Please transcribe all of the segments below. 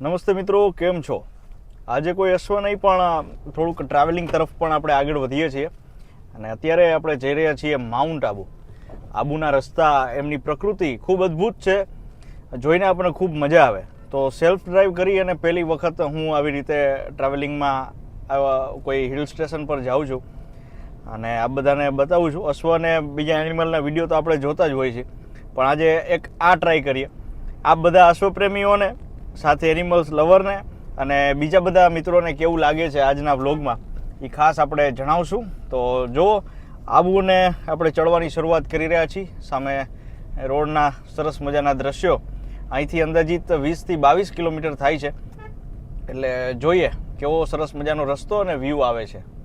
નમસ્તે મિત્રો, કેમ છો? આજે કોઈ અશ્વ નહીં, પણ થોડુંક ટ્રાવેલિંગ તરફ પણ આપણે આગળ વધીએ છીએ. અને અત્યારે આપણે જઈ રહ્યા છીએ માઉન્ટ આબુ આબુના રસ્તા, એમની પ્રકૃતિ ખૂબ અદ્ભુત છે. જોઈને આપણને ખૂબ મજા આવે. તો સેલ્ફ ડ્રાઈવ કરી અને પહેલી વખત હું આવી રીતે ટ્રાવેલિંગમાં કોઈ હિલ સ્ટેશન પર જાઉં છું. અને આ બધાને બતાવું છું, અશ્વ અને બીજા એનિમલના વીડિયો તો આપણે જોતા જ હોય છે પણ આજે એક આ ટ્રાય કરીએ. આ બધા અશ્વપ્રેમીઓને સાથે એનિમલ્સ લવરને અને બીજા બધા મિત્રોને કેવું લાગે છે આજના વ્લોગમાં એ ખાસ આપણે જણાવશું. તો જો, આબુને આપણે ચડવાની શરૂઆત કરી રહ્યા છીએ. સામે રોડના સરસ મજાના દ્રશ્યો. અહીંથી અંદાજિત વીસથી બાવીસ કિલોમીટર થાય છે. એટલે જોઈએ કેવો સરસ મજાનો રસ્તો અને વ્યૂ આવે છે.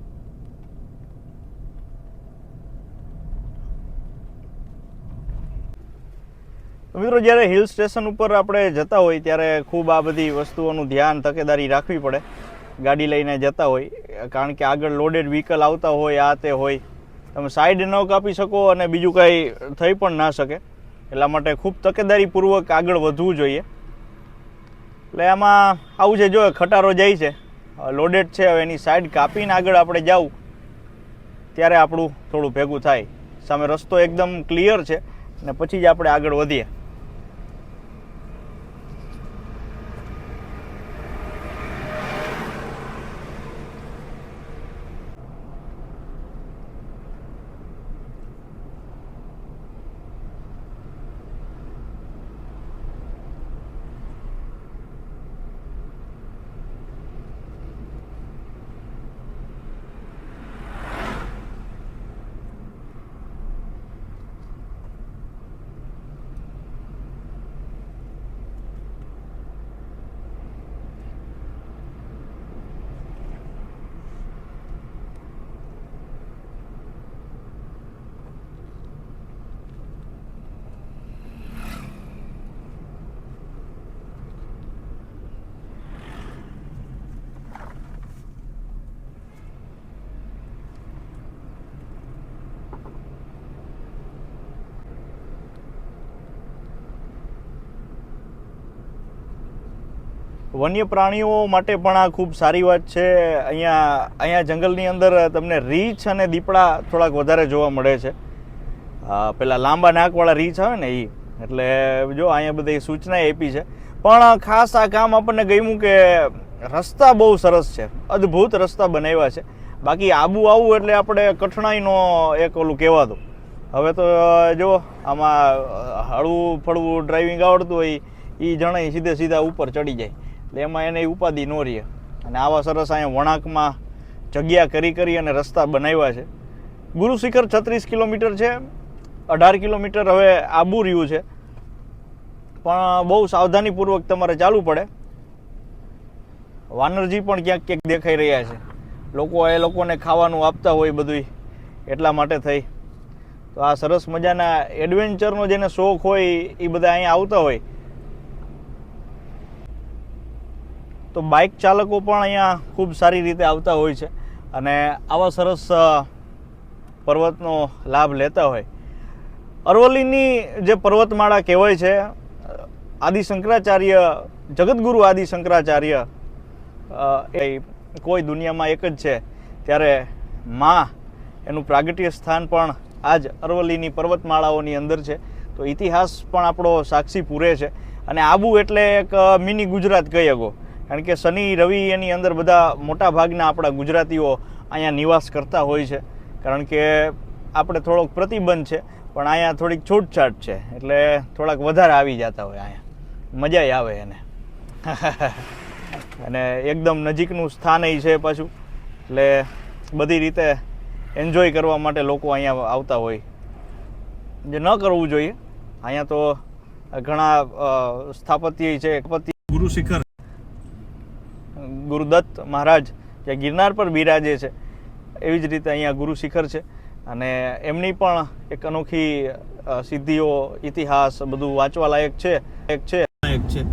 મિત્રો જ્યારે હિલ સ્ટેશન ઉપર આપણે જતા હોય, ત્યારે ખૂબ આ બધી વસ્તુઓનું ધ્યાન, તકેદારી રાખવી પડે. ગાડી લઈને જતા હોય, કારણ કે આગળ લોડેડ વ્હીકલ આવતા હોય, આ તે હોય. તમે સાઈડ ન કાપી શકો અને બીજું કાંઈ થઈ પણ ના શકે. એટલા માટે ખૂબ તકેદારીપૂર્વક આગળ વધવું જોઈએ. એટલે આમાં આવું છે, જો ખટારો જાય છે લોડેડ છે, હવે એની સાઈડ કાપીને આગળ આપણે જાવું ત્યારે આપણું થોડું ભેગું થાય. સામે રસ્તો એકદમ ક્લિયર છે, અને પછી જ આપણે આગળ વધીએ. વન્ય પ્રાણીઓ માટે પણ આ ખૂબ સારી વાત છે. અહીંયા અહીંયા જંગલની અંદર તમને રીંછ અને દીપડા થોડાક વધારે જોવા મળે છે. પેલા લાંબા નાકવાળા રીંછ આવે ને એ એટલે જો અહીંયા બધી સૂચના આપી છે. પણ ખાસ આ કામ આપણને ગમ્યું કે રસ્તા બહુ સરસ છે. અદ્ભુત રસ્તા બનાવ્યા છે. બાકી આબુ આવું એટલે આપણે કઠણાઈનો એક ઓલું કહેવાતું હવે તો જો આમાં હળવું ફળવું ડ્રાઇવિંગ આવડતું હોય એ જણાય સીધે સીધા ઉપર ચડી જાય. એટલે એમાં એને ઉપાધિ ન રહે. અને આવા સરસ અહીંયા વણાકમાં જગ્યા કરી કરી અને રસ્તા બનાવ્યા છે. ગુરુ શિખર છત્રીસ કિલોમીટર છે. અઢાર કિલોમીટર હવે આબુ રહ્યું છે. પણ બહુ સાવધાનીપૂર્વક તમારે ચાલવું પડે. વાનરજી પણ ક્યાંક ક્યાંક દેખાઈ રહ્યા છે. લોકો એ લોકોને ખાવાનું આપતા હોય બધું એટલા માટે થઈ. તો આ સરસ મજાના એડવેન્ચરનો જેને શોખ હોય એ બધા અહીંયા આવતા હોય. તો બાઇક ચાલકો પણ અહીંયા ખૂબ સારી રીતે આવતા હોય છે અને આવા સરસ પર્વતનો લાભ લેતા હોય. અરવલ્લીની જે પર્વતમાળા કહેવાય છે આદિ શંકરાચાર્ય જગતગુરુ આદિ શંકરાચાર્ય એ કોઈ દુનિયામાં એક જ છે. ત્યારે માં એનું પ્રાગટ્ય સ્થાન પણ આ જ અરવલ્લીની પર્વતમાળાઓની અંદર છે. તો ઇતિહાસ પણ આપણો સાક્ષી પૂરે છે. અને આબુ એટલે એક મિની ગુજરાત કહી શકો. કારણ કે શનિ, રવિ એની અંદર બધા મોટા ભાગના આપણા ગુજરાતીઓ અહીંયા નિવાસ કરતા હોય છે. કારણ કે આપણે થોડોક પ્રતિબંધ છે, પણ અહીંયા થોડીક છૂટછાટ છે. એટલે થોડાક વધારે આવી જતા હોય અહીંયા. મજા આવે એને. અને એકદમ નજીકનું સ્થાન છે પાછું. એટલે બધી રીતે એન્જોય કરવા માટે લોકો અહીંયા આવતા હોય. જે ન કરવું જોઈએ. અહીંયા તો ઘણા સ્થાપત્ય છે ગુરુ શિખર ગુરુદત્ત મહારાજ જે ગિરનાર પર બિરાજે છે, એવી જ રીતે અહીંયા ગુરુ શિખર છે. અને એમની પણ એક અનોખી સિદ્ધિઓ, ઇતિહાસ બધું વાંચવા લાયક છે, એક છે. એક છે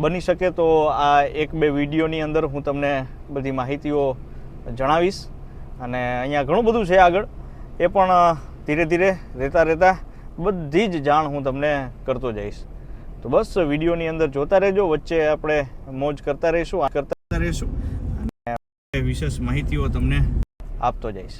બની શકે તો આ એક બે વિડીયોની અંદર હું તમને બધી માહિતીઓ જણાવીશ. અને અહીંયા ઘણું બધું છે આગળ. એ પણ ધીરે ધીરે રહેતા રહેતા બધી જ જાણ હું તમને કરતો જઈશ. તો બસ વિડીયોની અંદર જોતા રહેજો. વચ્ચે આપણે મોજ કરતા રહીશું. આ કરતા રહીશું. વિશેષ માહિતીઓ તમને આપતો જઈશ.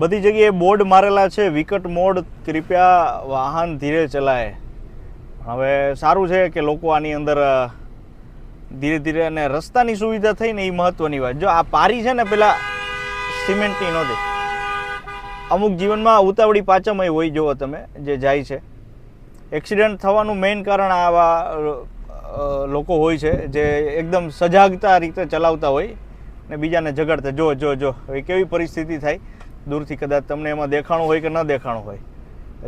બધી જગ્યાએ બોર્ડ મારેલા છે, વિકટ મોડ, કૃપયા વાહન ધીરે ચલાય. હવે સારું છે કે લોકો આની અંદર ધીરે ધીરે અને રસ્તાની સુવિધા થઈ ને એ મહત્વની વાત. જો આ પારી છે ને પેલા સિમેન્ટની નહોતી અમુક જીવનમાં ઉતાવળી પાચમય હોય જુઓ તમે, જે જાય છે. એક્સિડન્ટ થવાનું મેઇન કારણ આવા લોકો હોય છે, જે એકદમ સજાગતા રીતે ચલાવતા હોય ને બીજાને જગાડતા. જો જો જો, હવે કેવી પરિસ્થિતિ થાય? દૂરથી કદાચ તમને એમાં દેખાણું હોય કે ન દેખાણું હોય.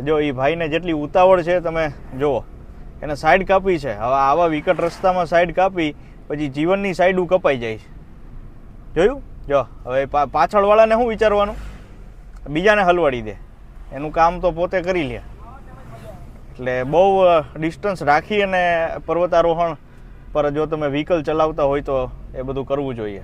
જો એ ભાઈને જેટલી ઉતાવળ છે, તમે જુઓ. એને સાઈડ કાપી છે. હવે આવા વિકટ રસ્તામાં સાઈડ કાપી, પછી જીવનની સાઈડું કપાઈ જાય જોયું? જો, હવે પાછળવાળાને શું વિચારવાનું? બીજાને હલવાડી દે. એનું કામ તો પોતે કરી લે. એટલે બહુ ડિસ્ટન્સ રાખી અને પર્વતારોહણ પર જો તમે વ્હીકલ ચલાવતા હોય તો એ બધું કરવું જોઈએ.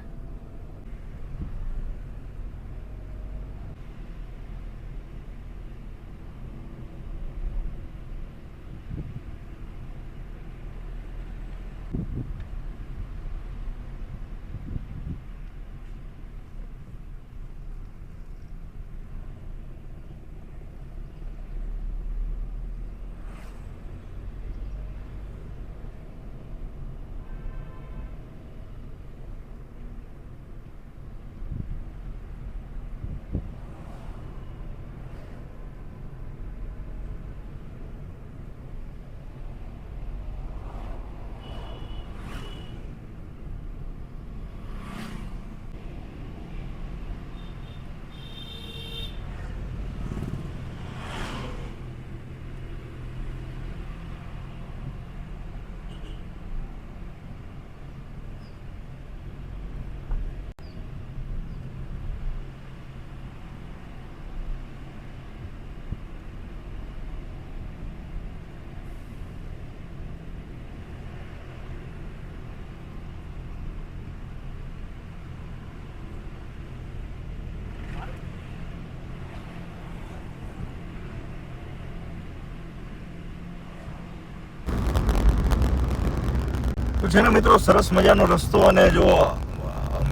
તો છે ને મિત્રો સરસ મજાનો રસ્તો અને જો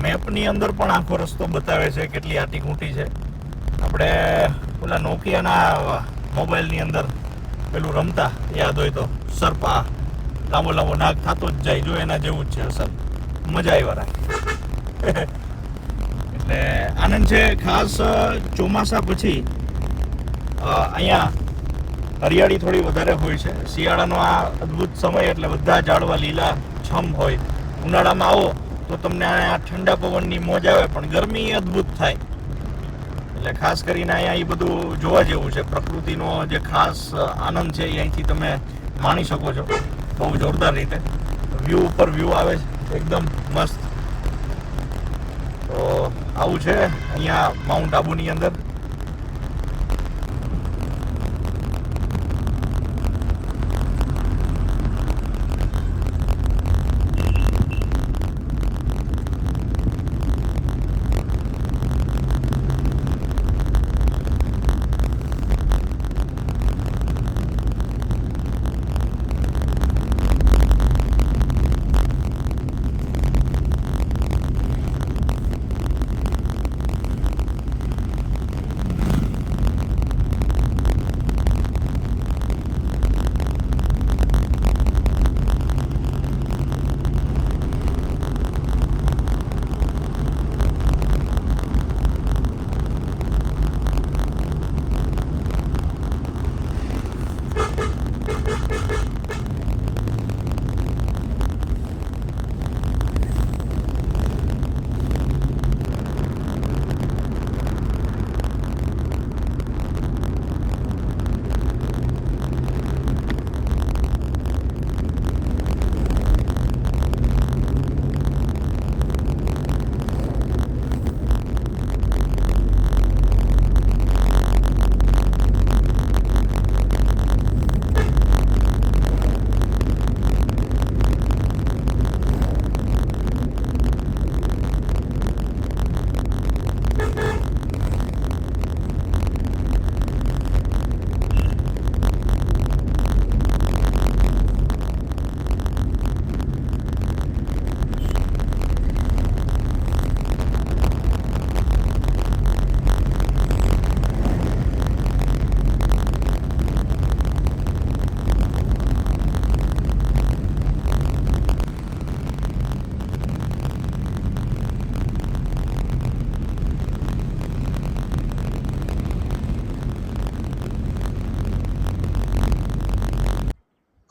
મેપની અંદર પણ આખો રસ્તો બતાવે છે કેટલી આટી ઘૂંટી છે. આપણે ઓલા નોકિયાના મોબાઈલની અંદર પેલું રમતા, યાદ હોય તો. સરપા લાંબો લાંબો નાક થતો જ જાય, જો એના જેવું જ છે અસર મજા આવ્યા રાખે એટલે આનંદ છે, ખાસ ચોમાસા પછી અહીંયા હરિયાળી થોડી વધારે હોય છે. શિયાળાનો આ અદ્ભુત સમય એટલે બધા ઝાડવા લીલા છમ હોય. ઉનાળામાં આવો, તો તમને આ ઠંડા પવનની મોજ આવે, પણ ગરમી અદ્ભુત થાય. એટલે ખાસ કરીને અહીંયા એ બધું જોવા જેવું છે. પ્રકૃતિનો જે ખાસ આનંદ છે એ અહીંથી તમે માણી શકો છો. બહુ જોરદાર રીતે. વ્યૂ ઉપર વ્યૂ આવે છે. એકદમ મસ્ત. તો આવું છે અહીંયા માઉન્ટ આબુની અંદર.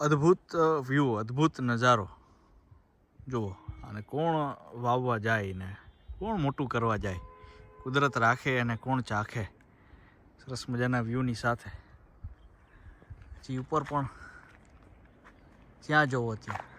અદ્ભુત વ્યૂ અદ્ભુત નજારો. જુઓ, અને કોણ વાવવા જાય ને? કોણ મોટું કરવા જાય? કુદરત રાખે અને કોણ ચાખે? સરસ મજાના વ્યૂની સાથે. પછી ઉપર પણ ત્યાં જવો ત્યાં.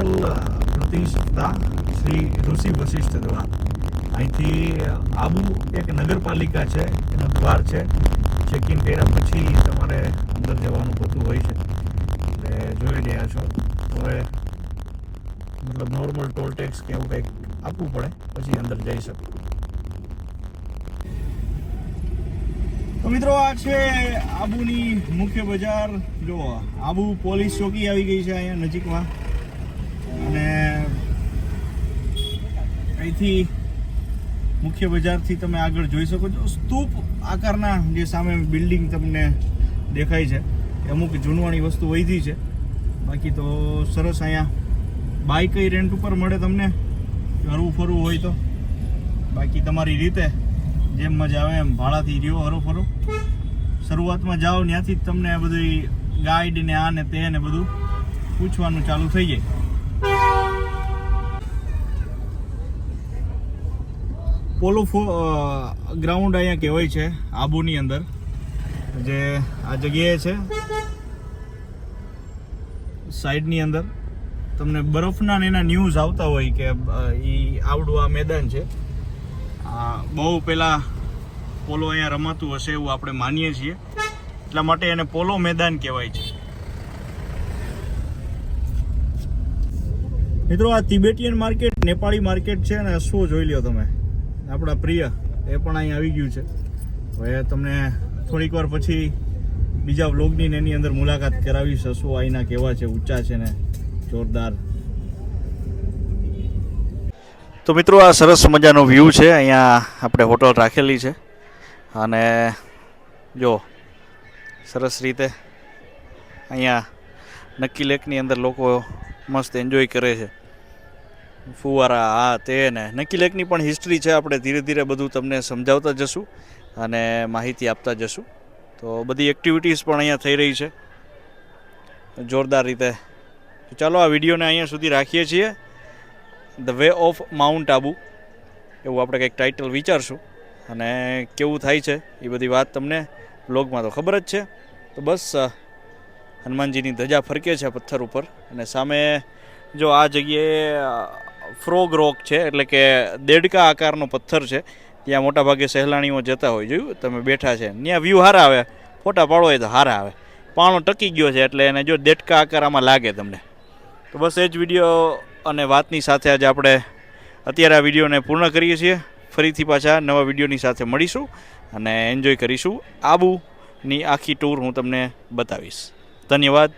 અરુંડાચલ પ્રતિષ્ઠા શ્રી ઋષિ વશિષ્ઠ દ્વાર અહીંથી આબુ એક નગરપાલિકા છે, એનો દ્વાર છે ચેક કર્યા પછી તમારે અંદર જવાનું થતું હોય છે. એટલે જોઈ રહ્યા છો. હવે મતલબ નોર્મલ ટોલ ટેક્સ કે એવું કંઈક આપવું પડે, પછી અંદર જઈ શકો. તો મિત્રો આ છે આબુની મુખ્ય બજાર. જો આબુ પોલીસ ચોકી આવી ગઈ છે અહીંયા નજીકમાં. અહીંથી મુખ્ય બજારથી તમે આગળ જોઈ શકો છો. સ્તૂપ આકારના જે સામે બિલ્ડિંગ તમને દેખાય છે. એ અમુક જૂનવાણી વસ્તુ વૈધી છે. બાકી તો સરસ અહીંયા બાઇક રેન્ટ ઉપર મળે તમને. હરવું ફરવું હોય તો. બાકી તમારી રીતે જેમ મજા આવે એમ ભાડાથી રહ્યો હરો ફરો શરૂઆતમાં જાઓ, ત્યાંથી જ તમને બધી ગાઈડ ને આ ને તે ને બધું પૂછવાનું ચાલુ થઈ જાય. પોલો ગ્રાઉન્ડ અહીંયા કહેવાય છે, આબુની અંદર. જે આ જગ્યાએ છે, સાઈડની અંદર. તમને બરફના એના ન્યૂઝ આવતા હોય કે એ આવડું આ મેદાન છે. બહુ પહેલાં પોલો અહીંયા રમાતું હશે એવું આપણે માનીએ છીએ. એટલા માટે એને પોલો મેદાન કહેવાય છે. મિત્રો, આ તિબેટિયન માર્કેટ નેપાળી માર્કેટ છે અને શું જોઈ લ્યો તમે? આપણા પ્રિય, એ પણ અહીં આવી ગયું છે. હવે તમને થોડીક વાર પછી બીજા વ્લોગની ને એની અંદર મુલાકાત કરાવીશ શું અહીંના કેવા છે, ઊંચા છે ને જોરદાર. તો મિત્રો, આ સરસ મજાનો વ્યૂ છે. અહીંયા આપણે હોટલ રાખેલી છે. અને જો, સરસ રીતે અહીંયા નક્કી લેકની અંદર લોકો મસ્ત એન્જોય કરે છે. ફુવારા આ તે ને. નક્કી લેકની પણ હિસ્ટ્રી છે, આપણે ધીરે ધીરે બધું તમને સમજાવતા જશું અને માહિતી આપતા જશું. તો બધી એક્ટિવિટીઝ પણ અહીંયા થઈ રહી છે. જોરદાર રીતે. ચાલો, આ વિડીયોને અહીંયા સુધી રાખીએ છીએ. The way of mount Abu એવું આપણે કંઈક ટાઇટલ વિચારશું. અને કેવું થાય છે, એ બધી વાત તમને બ્લોગમાં તો ખબર જ છે. તો બસ હનુમાનજીની ધજા ફરકે છે પથ્થર ઉપર. અને સામે, જો આ જગ્યાએ ફ્રોગ રોક છે, એટલે કે દેડકા આકારનો પથ્થર છે, ત્યાં મોટાભાગે સહેલાણીઓ જતા હોય. જોયું? તમે બેઠા છે. ત્યાં વ્યૂ હારા આવે. ફોટા પાડો હોય તો હારા આવે. પાણો ટકી ગયો છે, એટલે એને જો દેડકા આકાર આમાં લાગે તમને. તો બસ એ જ વીડિયો અને વાતની સાથે આજે આપણે અત્યારે આ વિડીયોને પૂર્ણ કરીએ છીએ. ફરીથી પાછા નવા વિડીયોની સાથે મળીશું અને એન્જોય કરીશું. આબુની આખી ટૂર હું તમને બતાવીશ. ધન્યવાદ.